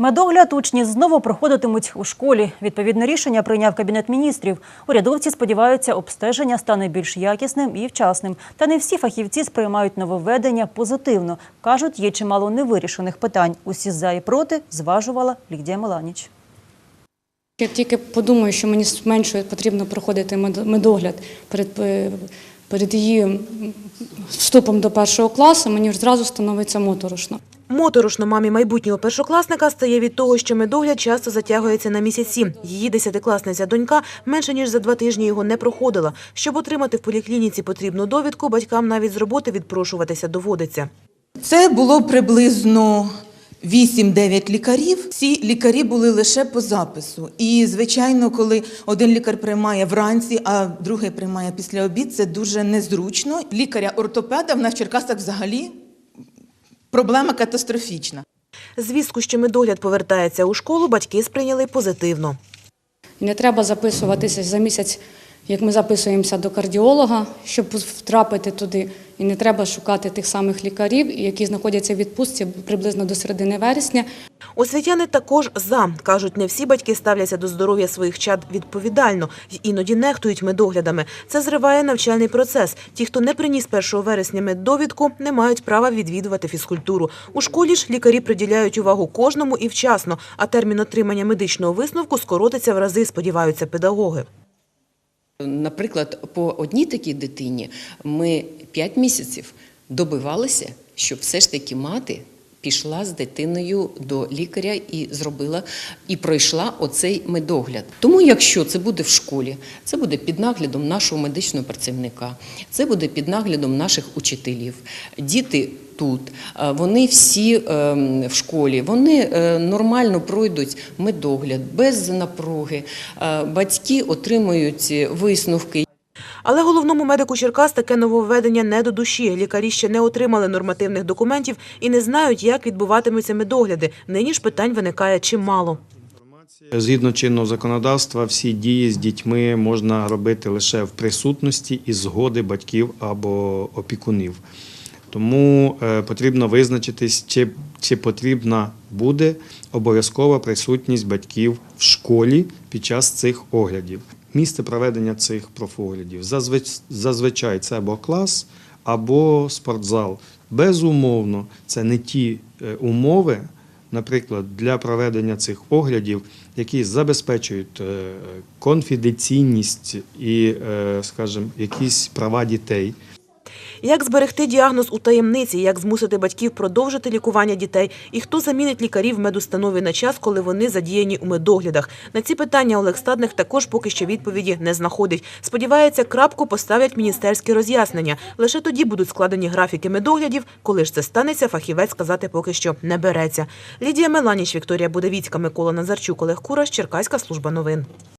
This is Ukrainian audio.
Медогляд учні знову проходитимуть у школі. Відповідне рішення прийняв Кабінет міністрів. Урядовці сподіваються, обстеження стане більш якісним і вчасним. Та не всі фахівці сприймають нововведення позитивно. Кажуть, є чимало невирішених питань. Усі за і проти зважувала Лідія Меланіч. Я тільки подумаю, що мені менше потрібно проходити медогляд перед, е, перед її вступом до першого класу, мені ж зразу становиться моторошно. Моторошно мамі майбутнього першокласника стає від того, що медогляд часто затягується на місяці. Її десятикласниця донька менше ніж за два тижні його не проходила. Щоб отримати в поліклініці потрібну довідку, батькам навіть з роботи відпрошуватися доводиться. Це було приблизно 8-9 лікарів. Всі лікарі були лише по запису. І, звичайно, коли один лікар приймає вранці, а другий приймає після обід, це дуже незручно. Лікаря-ортопеда в нас в Черкасах взагалі проблема катастрофічна. Звістку, що медогляд повертається у школу, батьки сприйняли позитивно. Не треба записуватися за місяць, як ми записуємося до кардіолога, щоб втрапити туди. І не треба шукати тих самих лікарів, які знаходяться в відпустці приблизно до середини вересня. Освітяни також за. Кажуть, не всі батьки ставляться до здоров'я своїх чад відповідально й іноді нехтують медоглядами. Це зриває навчальний процес. Ті, хто не приніс 1 вересня меддовідку, не мають права відвідувати фізкультуру. У школі ж лікарі приділяють увагу кожному і вчасно, а термін отримання медичного висновку скоротиться в рази, сподіваються педагоги. Наприклад, по одній такій дитині ми 5 місяців добивалися, щоб все ж таки мати пішла з дитиною до лікаря і зробила і пройшла оцей медогляд. Тому, якщо це буде в школі, це буде під наглядом нашого медичного працівника, це буде під наглядом наших учителів. Діти тут, е, вони всі ем, в школі, вони е, нормально пройдуть медогляд без напруги. Е, Батьки отримують висновки. Але головному медику Черкас таке нововведення не до душі. Лікарі ще не отримали нормативних документів і не знають, як відбуватимуться медогляди. Нині ж питань виникає чимало. Згідно чинного законодавства, всі дії з дітьми можна робити лише в присутності і згоди батьків або опікунів. Тому е, потрібно визначитись, чи, чи потрібна буде обов'язкова присутність батьків в школі під час цих оглядів. Місце проведення цих профоглядів зазвич- зазвичай це або клас, або спортзал. Безумовно, це не ті е, умови, наприклад, для проведення цих оглядів, які забезпечують е, конфіденційність і, е, скажімо, якісь права дітей. Як зберегти діагноз у таємниці, як змусити батьків продовжити лікування дітей, і хто замінить лікарів в медустанові на час, коли вони задіяні у медоглядах? На ці питання Олег Стадних також поки що відповіді не знаходить. Сподівається, крапку поставлять міністерські роз'яснення. Лише тоді будуть складені графіки медоглядів. Коли ж це станеться, фахівець сказати поки що не береться. Лідія Меланіч, Вікторія Будовіцька, Микола Назарчук, Олег Кураш, Черкаська служба новин.